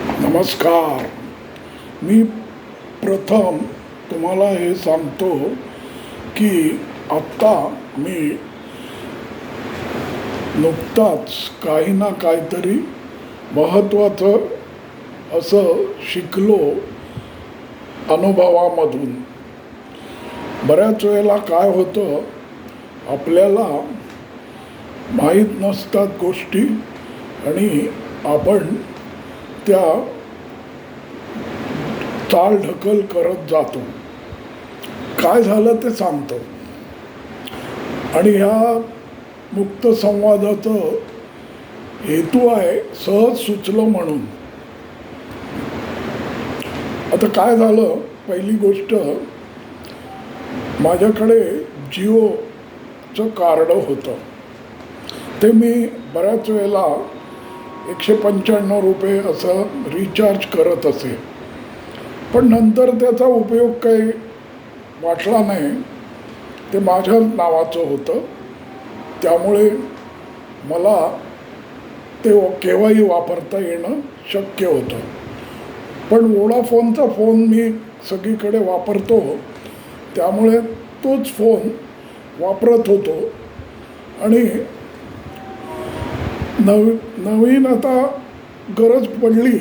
नमस्कार. मी प्रथम तुम्हाला हे सांगतो की आत्ता मी नुकताच काही ना काहीतरी महत्त्वाचं असं शिकलो अनुभवामधून. बऱ्याच वेळेला काय होतं आपल्याला माहीत नसतात गोष्टी आणि आपण त्या चाल ढकल करत जातो. काय झालं ते सांगतो. आणि ह्या मुक्त संवादाचं हेतू आहे सहज सुचलं म्हणून. आता काय झालं? पहिली गोष्ट माझ्याकडे जिओचं कार्ड होतं. ते मी बऱ्याच वेळेला एकशे पंच्याण्णव रुपये असं रिचार्ज करत असे. पण नंतर त्याचा उपयोग काही वाटला नाही. ते माझ्याच नावाचं होतं. त्यामुळे मला ते केव्हाही वापरता येणं शक्य होतं. पण वोडाफोनचा फोन मी सगळीकडे वापरतो. त्यामुळे तोच फोन वापरत होतो. आणि नव नवीन आता गरज पडली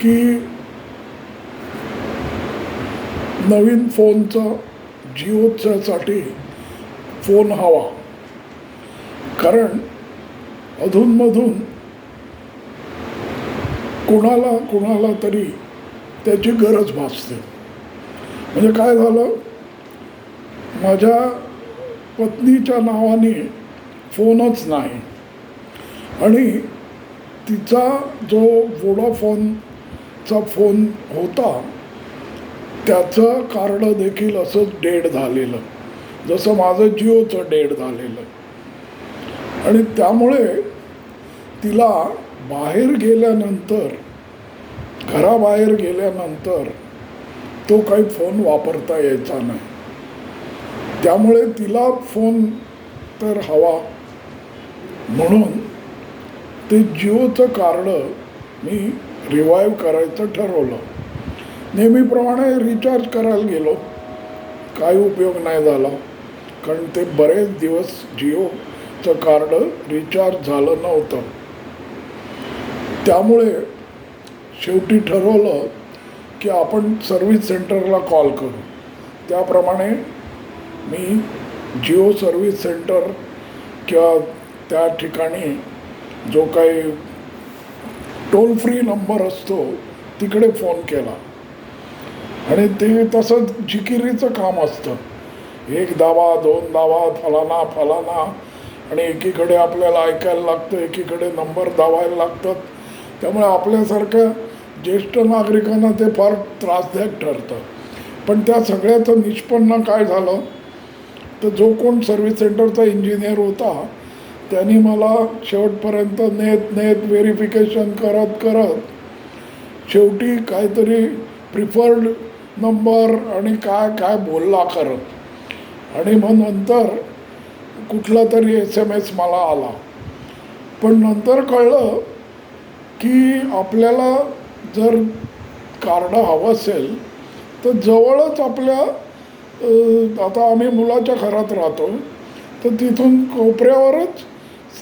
की नवीन फोनचा जिओच्यासाठी फोन हवा. कारण अधूनमधून कुणाला कुणाला तरी त्याची गरज भासते. म्हणजे काय झालं? माझ्या पत्नीच्या नावाने फोनच नाही. आणि तिचा जो वोडाफोनचा फोन होता त्याचं कार्ड देखील असंच डेड झालेलं. जसं माझं जिओचं डेड झालेलं. आणि त्यामुळे तिला बाहेर गेल्यानंतर घराबाहेर गेल्यानंतर तो काही फोन वापरता यायचा नाही. त्यामुळे तिला फोन तर हवा म्हणून ते जिओचं कार्ड मी रिवाईव्ह करायचं ठरवलं. नेहमीप्रमाणे रिचार्ज करायला गेलो. काही उपयोग नाही झाला. कारण ते बरेच दिवस जिओचं कार्ड रिचार्ज झालं नव्हतं. त्यामुळे शेवटी ठरवलं की आपण सर्व्हिस सेंटरला कॉल करू. त्याप्रमाणे मी जिओ सर्व्हिस सेंटर किंवा त्या ठिकाणी जो काही टोल फ्री नंबर असतो तिकडे फोन केला. आणि ते तसंच जिकिरीचं काम असतं. एक दावा दोन दावा फलाना फलाना. आणि एकीकडे आपल्याला ऐकायला लागतं एकीकडे नंबर दावायला लागतात. त्यामुळे आपल्यासारख्या ज्येष्ठ नागरिकांना ते फार त्रासदायक ठरतं. पण त्या सगळ्याचं निष्पन्न काय झालं? तर जो कोण सर्व्हिस सेंटरचा इंजिनियर होता त्यांनी मला शेवटपर्यंत नेत नेत व्हेरिफिकेशन करत करत शेवटी काहीतरी प्रिफर्ड नंबर आणि काय काय बोलला करत. आणि मग नंतर कुठला तरी एस एम एस मला आला. पण नंतर कळलं की आपल्याला जर कार्ड हवं असेल तर जवळच आपल्या आता आम्ही मुलाच्या घरात राहतो तर तिथून कोपऱ्यावरच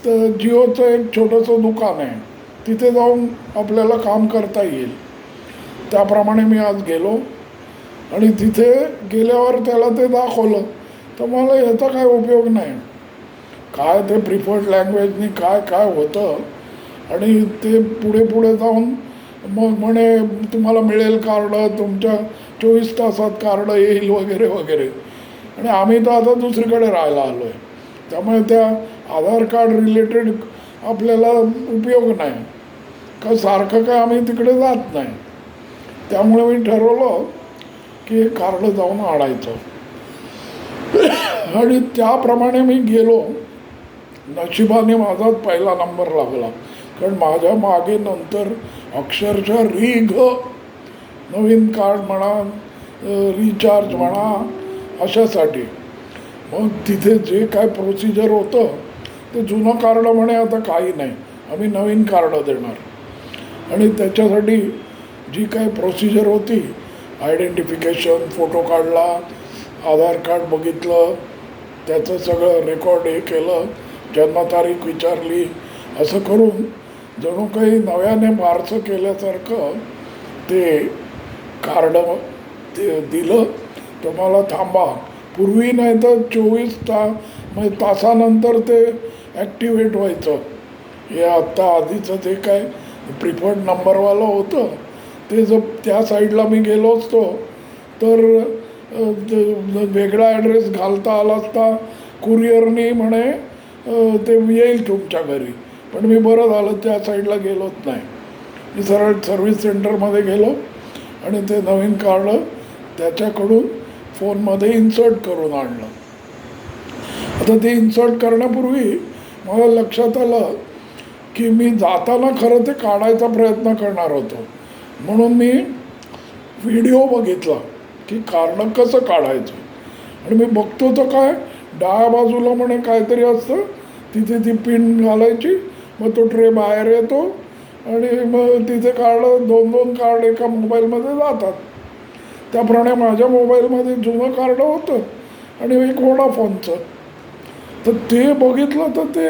तर जिओचं एक छोटंसं दुकान आहे. तिथे जाऊन आपल्याला काम करता येईल. त्याप्रमाणे मी आज गेलो. आणि तिथे गेल्यावर त्याला ते दाखवलं. तर मला याचा काय उपयोग नाही. काय ते प्रिफर्ड लँग्वेजनी काय काय होतं? आणि ते पुढे पुढे जाऊन मग म्हणे तुम्हाला मिळेल कार्ड तुमच्या चोवीस तासात कार्ड येईल वगैरे वगैरे. आणि आम्ही तर आता दुसरीकडे राहायला आलो आहे त्यामुळे त्या आधार कार्ड रिलेटेड आपल्याला उपयोग नाही. का सारखं काय आम्ही तिकडे जात नाही. त्यामुळे मी ठरवलं की कार्ड जाऊन आणायचं. आणि त्याप्रमाणे मी गेलो. नशिबाने माझाच पहिला नंबर लागला. कारण माझ्या मागे नंतर अक्षरशः रीघ नवीन कार्ड म्हणा रिचार्ज म्हणा अशासाठी. मग तिथे जे काय प्रोसिजर होतं ते जुनं कार्ड म्हणे आता काही नाही. आम्ही नवीन कार्ड देणार. आणि त्याच्यासाठी जी काही प्रोसिजर होती आयडेंटिफिकेशन फोटो काढला आधार कार्ड बघितलं त्याचं सगळं रेकॉर्ड हे केलं जन्मतारीख विचारली असं करून जणू काही नव्याने बारसं केल्यासारखं ते कार्ड ते दिलं. तुम्हाला थांबा. पूर्वी नाही तर चोवीस ता म्हणजे तासानंतर ते ॲक्टिवेट व्हायचं. हे आत्ता आधीचं जे काय प्रिफर्ड नंबरवालं होतं ते जर त्या साईडला मी गेलो असतो तर वेगळा ॲड्रेस घालता आला असता कुरिअरनी म्हणे ते येईल तुमच्या घरी. पण मी बरं झालं त्या साईडला गेलोच नाही. मी सरळ सर्व्हिस सेंटरमध्ये गेलो आणि ते नवीन कार्ड त्याच्याकडून फोनमध्ये इन्सर्ट करून आणलं. आता ते इन्सर्ट करण्यापूर्वी मला लक्षात आलं की मी जाताना खरं ते काढायचा प्रयत्न करणार होतो. म्हणून मी व्हिडिओ बघितला की कारण कसं काढायचं. आणि मी बघतो तर काय डाव्या बाजूला म्हणे काहीतरी असतं तिथे ती पिन घालायची मग तो ट्रे बाहेर येतो आणि मग तिथे कार्ड दोन दोन कार्ड एका मोबाईलमध्ये जातात. त्याप्रमाणे माझ्या मोबाईलमध्ये जुनं कार्ड होतं आणि एक वोडाफोनचं. तर ते बघितलं तर ते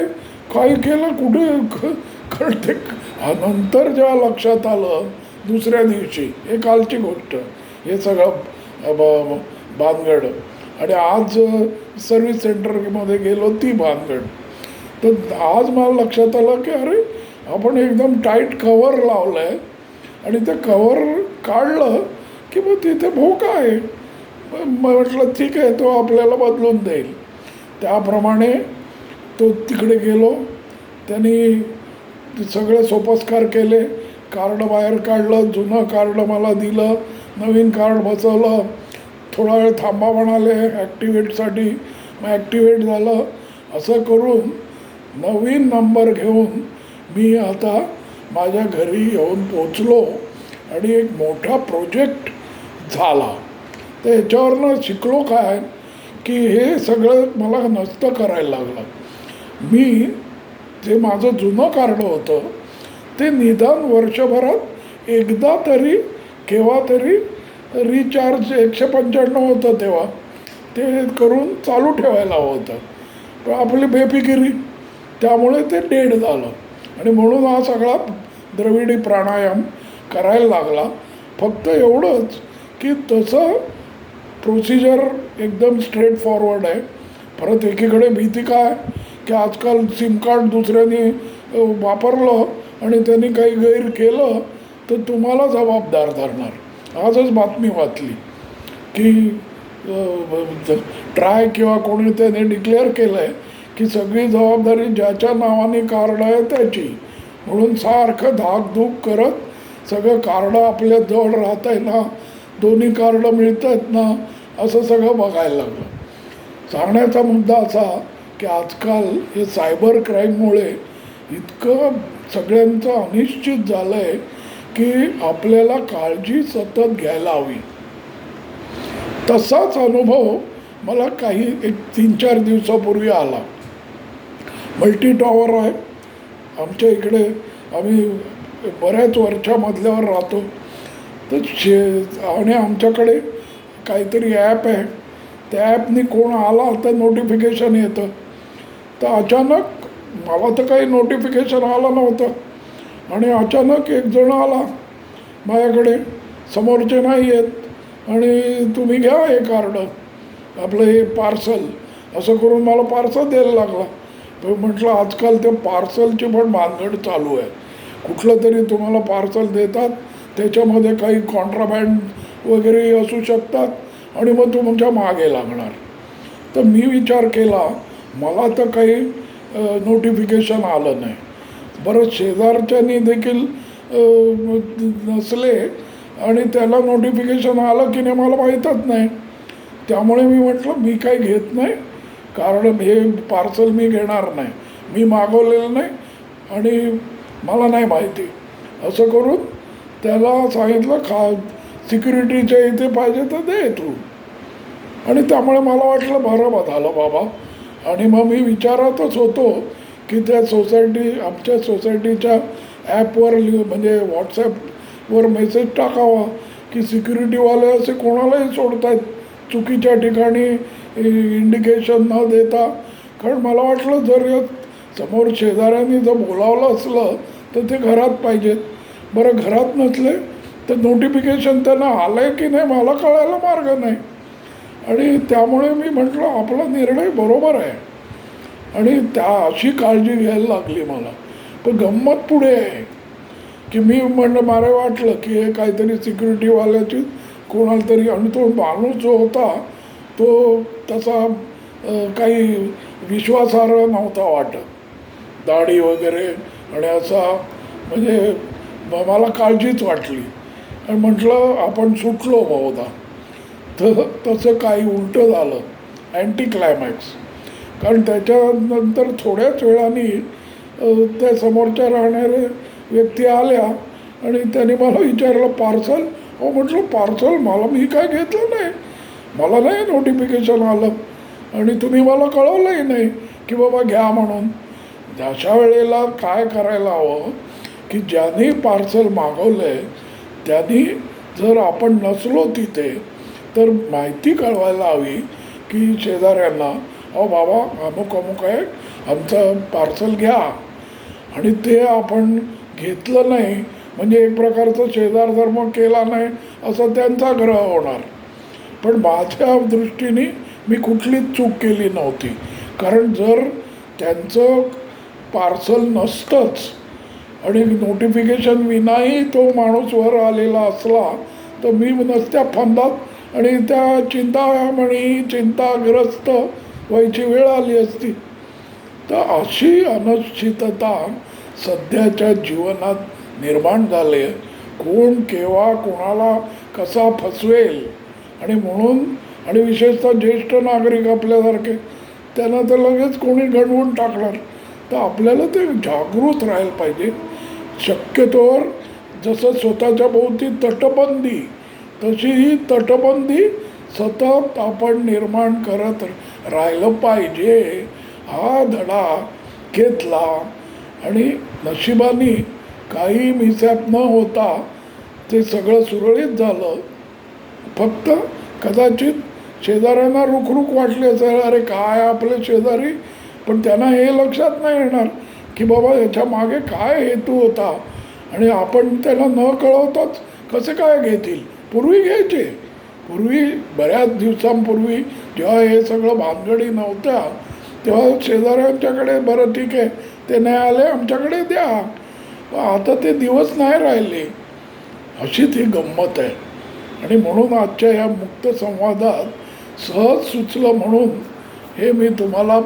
काय केलं कुठे कळते नंतर जेव्हा लक्षात आलं दुसऱ्या दिवशी हे कालची गोष्ट हे सगळं भानगड. आणि आज सर्व्हिस सेंटरमध्ये गेलो ती भानगड. तर आज मला लक्षात आलं की अरे आपण एकदम टाईट कवर लावलं आहे आणि ते कवर काढलं की मग तिथे भोका आहे. मग म्हटलं ठीक आहे तो आपल्याला बदलून देईल. त्याप्रमाणे तो तिकडे गेलो. त्यांनी सगळे सोपस्कार केले. कार्ड बाहेर काढलं जुनं कार्ड मला दिलं नवीन कार्ड बसवलं. थोडा वेळ थांबा म्हणाले ॲक्टिवेटसाठी मग ॲक्टिवेट झालं. असं करून नवीन नंबर घेऊन मी आता माझ्या घरी येऊन पोचलो आणि एक मोठा प्रोजेक्ट झाला. तर याच्यावरनं शिकलो काय? की हे सगळं मला नसतं करायला लागलं. मी जे माझं जुनं कार्ड होतं ते निदान वर्षभरात एकदा तरी केव्हा तरी रिचार्ज एकशे पंच्याण्णव होतं तेव्हा. ते करून चालू ठेवायला हवं होतं. पण आपली बेफिकिरी त्यामुळे ते डेड झालं. आणि म्हणून हा सगळा द्रविडी प्राणायाम करायला लागला. फक्त एवढंच की तसं प्रोसिजर एकदम स्ट्रेट फॉरवर्ड आहे. परत एकीकडे भीती काय? की आजकाल सिम कार्ड दुसऱ्याने वापरलं आणि त्यांनी काही गैर केलं तर तुम्हाला जबाबदार धरणार. आजच बातमी वाचली की ट्राय किंवा कोणी त्याने डिक्लेअर केलं आहे की सगळी जबाबदारी ज्याच्या नावाने कार्ड आहे त्याची. म्हणून सारखं धाकधूक करत सगळं कार्ड आपल्या जवळ राहत आहे ना दोन्ही कार्ड मिळत आहेत ना असं सगळं बघायला लागलं. सांगण्याचा मुद्दा असा की आजकाल हे सायबर क्राईममुळे इतकं सगळ्यांचं अनिश्चित झालं आहे की आपल्याला काळजी सतत घ्यायला हवी. तसाच अनुभव मला काही एक तीन चार दिवसापूर्वी आला. मल्टी टॉवर आहे. आमच्या इकडे आम्ही बऱ्याच वर्षामधल्यावर राहतो. तर शे आणि आमच्याकडे काहीतरी ॲप आहे. त्या ॲपनी कोण आला तर नोटिफिकेशन येतं. तर अचानक मला तर काही नोटिफिकेशन आलं नव्हतं. आणि अचानक एक जण आला माझ्याकडे. समोरचे नाही आहेत आणि तुम्ही घ्या हे कार्ड आपलं हे पार्सल असं करून मला पार्सल द्यायला लागला. तर म्हटलं आजकाल ते पार्सलची पण भानगड चालू आहे. कुठलं तरी तुम्हाला पार्सल देतात. त्याच्यामध्ये काही कॉन्ट्राबँड वगैरे असू शकतात आणि मग तुमच्या मागे लागणार. तर मी विचार केला मला तर काही नोटिफिकेशन आलं नाही. बरं शेजारच्यानी देखील नसले आणि त्याला नोटिफिकेशन आलं की नाही मला माहीतच नाही. त्यामुळे मी म्हटलं मी काही घेत नाही. कारण हे पार्सल मी घेणार नाही. मी मागवलेलं नाही आणि मला नाही माहिती. असं करून त्याला सांगितलं खा सिक्युरिटीच्या इथे पाहिजे तर दे तू. आणि त्यामुळे मला वाटलं बरं बा झालं बाबा आणि मग मी विचारातच होतो की त्या सोसायटी आमच्या सोसायटीच्या ॲपवर लिहू म्हणजे व्हॉट्सॲपवर मेसेज टाकावा की सिक्युरिटीवाले असे कोणालाही सोडत आहेत चुकीच्या ठिकाणी इंडिकेशन न देता. कारण मला वाटलं जर या समोर शेजाऱ्यांनी जर बोलावलं असलं तर ते घरात पाहिजेत. बरं घरात नसले तर नोटिफिकेशन त्यांना आलं आहे की नाही मला कळायला मार्ग नाही. आणि त्यामुळे मी म्हटलं आपला निर्णय बरोबर आहे. आणि त्या अशी काळजी घ्यायला लागली मला. पण गंमत पुढे आहे. की मी म्हणलं मला वाटलं की हे काहीतरी सिक्युरिटीवाल्याची कोणाला तरी आणि तो माणूस जो होता तो तसा काही विश्वासार्ह नव्हता वाटत. दाढी वगैरे आणि असा म्हणजे मला काळजीच वाटली. आणि म्हटलं आपण सुटलो बहुधा. तर तसं काही उलटं झालं. अँटी क्लायमॅक्स कारण त्याच्यानंतर थोड्याच वेळाने त्या समोरच्या राहणाऱ्या व्यक्ती आल्या आणि त्याने मला विचारलं पार्सल? हो म्हटलं पार्सल मला मी काय घेतलं नाही. मला नाही नोटिफिकेशन आलं. आणि तुम्ही मला कळवलंही नाही की बाबा घ्या म्हणून. अशा वेळेला काय करायला हवं? की ज्यांनी पार्सल मागवलं आहे त्यांनी जर आपण नसलो तिथे तर माहिती कळवायला हवी की शेजाऱ्यांना अहो बाबा अमुक अमुक आहे आमचं पार्सल घ्या. आणि ते आपण घेतलं नाही म्हणजे एक प्रकारचं शेजार धर्म केला नाही असा त्यांचा ग्रह होणार. पण माझ्या दृष्टीने मी कुठलीच चूक केली नव्हती. कारण जर त्यांचं पार्सल नसतंच आणि नोटिफिकेशन विनाही तो माणूस वर आलेला असला तर मी नसत्या फंदात आणि त्या चिंतामणी चिंताग्रस्त व्हायची वेळ आली असती. तर अशी अनिश्चितता सध्याच्या जीवनात निर्माण झाली आहे कोण केव्हा कोणाला कसा फसवेल? आणि म्हणून आणि विशेषतः ज्येष्ठ नागरिक आपल्यासारखे त्यांना तर लगेच कोणी घडवून टाकणार. तर आपल्याला ते जागृत राहायला पाहिजे. शक्यतोवर जसं स्वतःच्या भोवती तटबंदी तशी ही तटबंदी सतत आपण निर्माण करत राहिलं पाहिजे. हा धडा घेतला आणि नशिबाने काही मिसॅप न होता ते सगळं सुरळीत झालं. फक्त कदाचित शेजाऱ्यांना रुखरुख वाटले असेल अरे काय आपले शेजारी? पण त्यांना हे लक्षात नाही येणार. की बाबा याच्या मागे काय हेतू होता? आणि आपण त्याला न कळवताच कसे काय घेतील? पूर्वी घ्यायचे. पूर्वी बऱ्याच दिवसांपूर्वी जेव्हा हे सगळं भानगडी नव्हत्या तेव्हा शेजाऱ्यांच्याकडे बरं ठीक आहे ते नाही आले आमच्याकडे द्या. आता ते दिवस नाही राहिले. अशीच ही गंमत आहे. आणि म्हणून आजच्या या मुक्त संवादात सहज सुचलं म्हणून हे मी तुम्हाला